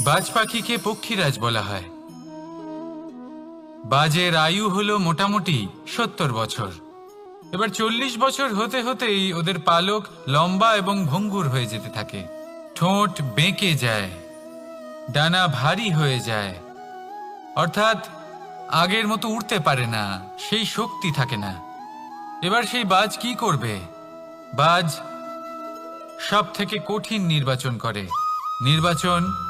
বাজ পাখিকে পক্ষীরাজ বলা হয়। বাজের আয়ু হলো মোটামুটি সত্তর বছর। এবার চল্লিশ বছর হতে হতেই ওদের পালক লম্বা এবং ভঙ্গুর হয়ে যেতে থাকে। ঠোঁট বেঁকে যায়, ডানা ভারী হয়ে যায়। অর্থাৎ আগের মতো উঠতে পারে না, সেই শক্তি থাকে না। এবার সেই বাজ কি করবে? বাজ সব থেকে কঠিন নির্বাচন করে। নির্বাচন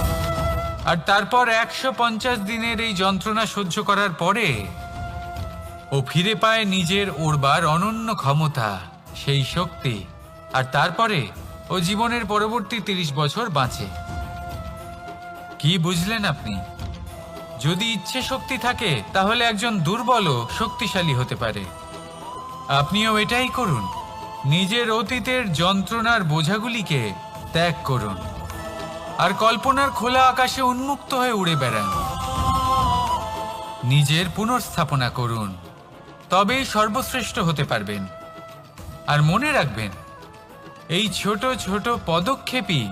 আর তারপর একশো পঞ্চাশ দিনের এই যন্ত্রণা সহ্য করার পরে ও ফিরে পায় নিজের ওরবার অনন্য ক্ষমতা, সেই শক্তি। আর তারপরে ও জীবনের পরবর্তী তিরিশ বছর বাঁচে। কি বুঝলেন আপনি? যদি ইচ্ছে শক্তি থাকে, তাহলে একজন দুর্বলও শক্তিশালী হতে পারে। আপনিও এটাই করুন। নিজের অতীতের যন্ত্রণার বোঝাগুলিকে ত্যাগ করুন। আর কল্পনার খোলা আকাশে উন্মুক্ত হয়ে উড়ে বেড়ান। নিজের পুনর্স্থাপনা করুন। তবেই সর্বশ্রেষ্ঠ হতে পারবেন। আর মনে রাখবেন, এই ছোট ছোট পদক্ষেপই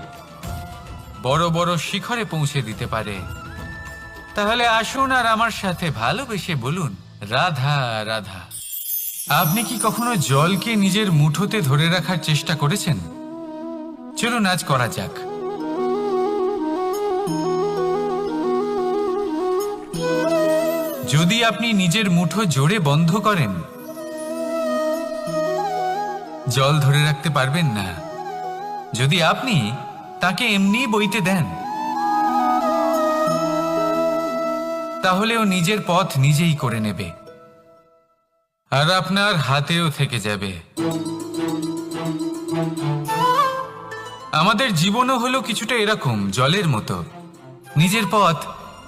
বড় বড় শিখরে পৌঁছে দিতে পারে। তাহলে আসুন আর আমার সাথে ভালোবেসে বলুন, রাধা রাধা, আপনি কি কখনো জলকে নিজের মুঠোতে ধরে রাখার চেষ্টা করেছেন? চলুন আজ করা যাক। যদি আপনি নিজের মুঠো জোরে বন্ধ করেন, জল ধরে রাখতে পারবেন না। যদি আপনি তাকে এমনি বইতে দেন তাহলে ও নিজের পথ নিজেই করে নেবে। আর আপনার হাতেও থেকে যাবে। আমাদের জীবনও হলো কিছুটা এরকম, জলের মতো। নিজের পথ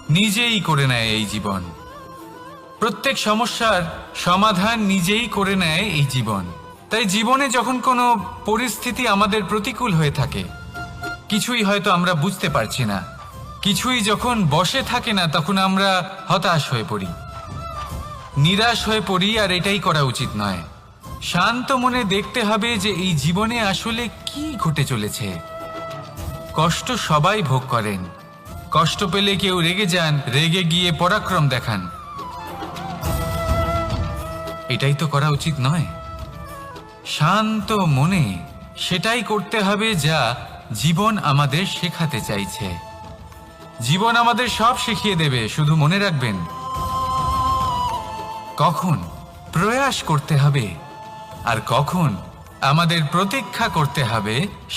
নিজেই করে নেয় এই জীবন। প্রত্যেক সমস্যার সমাধান নিজেই করে নেয় এই জীবন। তাই জীবনে যখন কোনো পরিস্থিতি আমাদের প্রতিকূল হয়ে থাকে, কিছুই হয়তো আমরা বুঝতে পারছি না। কিছুই যখন বসে থাকে না, তখন আমরা হতাশ হয়ে পড়ি। নিরাশ হয়ে পড়ি, আর এটাই করা উচিত নয়। শান্ত মনে দেখতে হবে যে এই জীবনে আসলে কি ঘটে চলেছে। কষ্ট সবাই ভোগ করেন। কষ্ট পেলে কেউ রেগে যান, রেগে গিয়ে পরাক্রম দেখান। এটাই তো করা উচিত নয়। শান্ত মনে সেটাই করতে হবে যা জীবন আমাদের শেখাতে চাইছে। জীবন আমাদের সব শিখিয়ে দেবে, শুধু মনে রাখবেন। কখন প্রয়াস করতে হবে আর কখন আমাদের প্রতীক্ষা করতে হবে